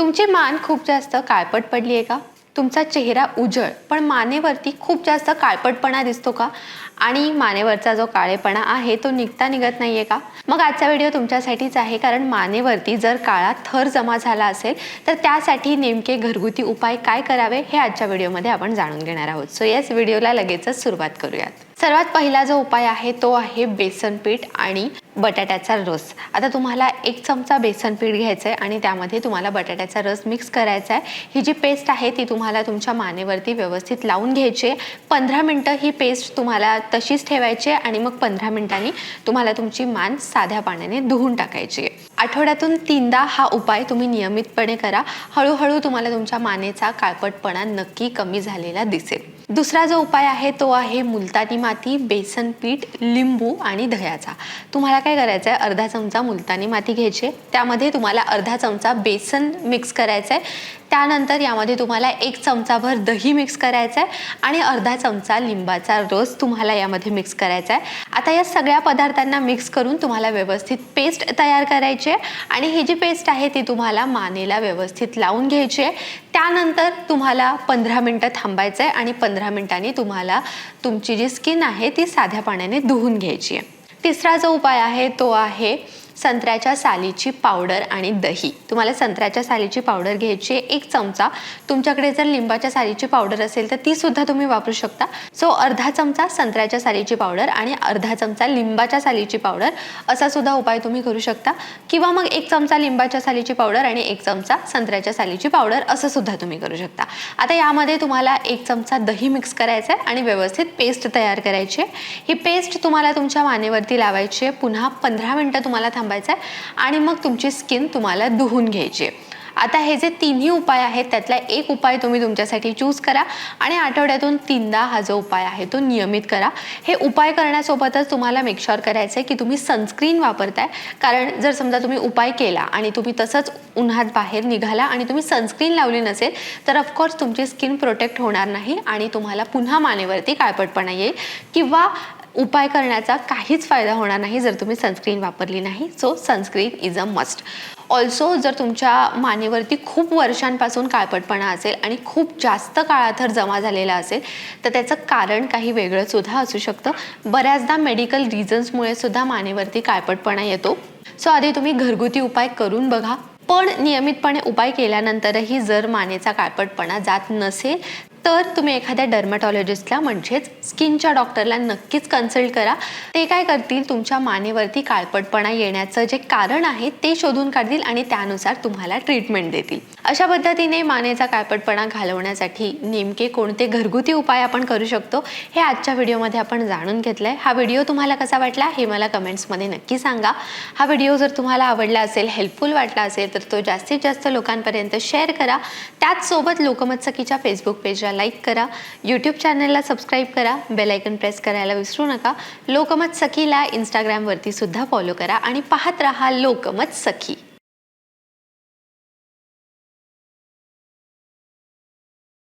तुमची मान खूप जास्त काळपट पडली आहे का? तुमचा चेहरा उजळ पण मानेवरती खूप जास्त काळपटपणा दिसतो का? आणि मानेवरचा जो काळेपणा आहे तो निघता निघत नाही आहे का? मग आजचा व्हिडिओ तुमच्यासाठीच आहे कारण मानेवरती जर काळा थर जमा झाला असेल तर त्यासाठी नेमके घरगुती उपाय काय करावे हे आजच्या व्हिडिओमध्ये आपण जाणून घेणार आहोत. सो येस व्हिडिओला लगेचच सुरुवात करूयात. सर्वात पहिला जो उपाय आहे तो आहे बेसन पीठ आणि बटाट्याचा रस. आता तुम्हाला एक चमचा बेसन पीठ घ्यायचं आहे आणि त्यामध्ये तुम्हाला बटाट्याचा रस मिक्स करायचा आहे ही जी पेस्ट आहे ती तुम्हाला तुमच्या मानेवरती व्यवस्थित लावून घ्यायची आहे. पंधरा मिनटं ही पेस्ट तुम्हाला तशीच ठेवायची आहे आणि मग पंधरा मिनिटांनी तुम्हाला तुमची मान साध्या पाण्याने धुवून टाकायची आहे. आठवड्यातून तीनदा हा उपाय तुम्ही नियमितपणे करा. हळूहळू तुम्हाला तुमच्या मानेचा काळपटपणा नक्की कमी झालेला दिसेल. दुसरा जो उपाय आहे तो आहे मुलतानी माती बेसन पीठ लिंबू आणि दह्याचा. तुम्हाला काय करायचं आहे अर्धा चमचा मुलतानी माती घ्यायची त्यामध्ये तुम्हाला अर्धा चमचा बेसन मिक्स करायचं आहे त्यानंतर यामध्ये तुम्हाला एक चमचाभर दही मिक्स करायचं आहे आणि अर्धा चमचा लिंबाचा रस तुम्हाला यामध्ये मिक्स करायचा आहे आता या सगळ्या पदार्थांना मिक्स करून तुम्हाला व्यवस्थित पेस्ट तयार करायची आहे. आणि ही जी पेस्ट आहे ती तुम्हाला मानेला व्यवस्थित लावून घ्यायची आहे. त्यानंतर तुम्हाला पंधरा मिनटं थांबायचं आहे आणि पंधरा मिनिटांनी तुम्हाला तुमची जी स्किन आहे ती साध्या पाण्याने धुवून घ्यायची आहे. तिसरा जो उपाय आहे तो आहे संत्र्याच्या सालीची पावडर आणि दही. तुम्हाला संत्र्याच्या सालीची पावडर घ्यायची आहे एक चमचा. तुमच्याकडे जर लिंबाच्या सालीची पावडर असेल तर ती सुद्धा तुम्ही वापरू शकता. सो अर्धा चमचा संत्र्याच्या सालीची पावडर आणि अर्धा चमचा लिंबाच्या सालीची पावडर. असा सुद्धा उपाय तुम्ही करू शकता. किंवा मग एक चमचा लिंबाच्या सालीची पावडर आणि एक चमचा संत्र्याच्या सालीची पावडर असं सुद्धा तुम्ही करू शकता. आता यामध्ये तुम्हाला एक चमचा दही मिक्स करायचं आहे आणि व्यवस्थित पेस्ट तयार करायची आहे. ही पेस्ट तुम्हाला तुमच्या मानेवरती लावायची आहे. पुन्हा पंधरा मिनटं तुम्हाला थांब थांबायचा आहे. आणि मग तुमची स्किन तुम्हाला धुवून घ्यायची आहे. आता हे जे तिन्ही उपाय आहेत त्यातला एक उपाय तुम्ही तुमच्यासाठी चूज करा आणि आठवड्यातून तीनदा हा जो उपाय आहे तो नियमित करा. हे उपाय करण्यासोबतच तुम्हाला मेकश्युअर करायचं आहे की तुम्ही सनस्क्रीन वापरताय. कारण जर समजा तुम्ही उपाय केला आणि तुम्ही तसंच उन्हात बाहेर निघाला आणि तुम्ही सनस्क्रीन लावली नसेल तर ऑफकोर्स तुमची स्किन प्रोटेक्ट होणार नाही आणि तुम्हाला पुन्हा मानेवरती काळपटपणा येईल. किंवा उपाय करण्याचा काहीच फायदा होणार नाही जर तुम्ही सनस्क्रीन वापरली नाही. So sunscreen is a must also जर तुमच्या मानेवरती खूप वर्षांपासून काळपटपणा असेल आणि खूप जास्त काळाथर जमा झालेला असेल तर त्याचं कारण काही वेगळंसुद्धा असू शकतं. बऱ्याचदा मेडिकल रिझन्समुळे सुद्धा मानेवरती काळपटपणा येतो. सो आधी तुम्ही घरगुती उपाय करून बघा. पण नियमितपणे उपाय केल्यानंतरही जर मानेचा काळपटपणा जात नसेल तर तुम्ही एखाद्या डर्मॅटॉलॉजिस्टला म्हणजेच स्किनच्या डॉक्टरला नक्कीच कन्सल्ट करा. ते काय करतील? तुमच्या मानेवरती काळपटपणा येण्याचं जे कारण आहे ते शोधून काढतील आणि त्यानुसार तुम्हाला ट्रीटमेंट देतील. अशा पद्धतीने मानेचा काळपटपणा घालवण्यासाठी नेमके कोणते घरगुती उपाय आपण करू शकतो हे आजच्या व्हिडिओमध्ये आपण जाणून घेतलंय. हा व्हिडिओ तुम्हाला कसा वाटला हे मला कमेंट्समध्ये नक्की सांगा. हा व्हिडिओ जर तुम्हाला आवडला असेल हेल्पफुल वाटला असेल तर तो जास्तीत जास्त लोकांपर्यंत शेअर करा. त्याचसोबत लोकमत सखीच्या फेसबुक पेजला लाईक करा. यूट्यूब चॅनलला सबस्क्राईब करा. बेलायकन प्रेस करायला विसरू नका. लोकमत सखीला इंस्टाग्रामवरती सुद्धा फॉलो करा आणि पाहत रहा लोकमत सखी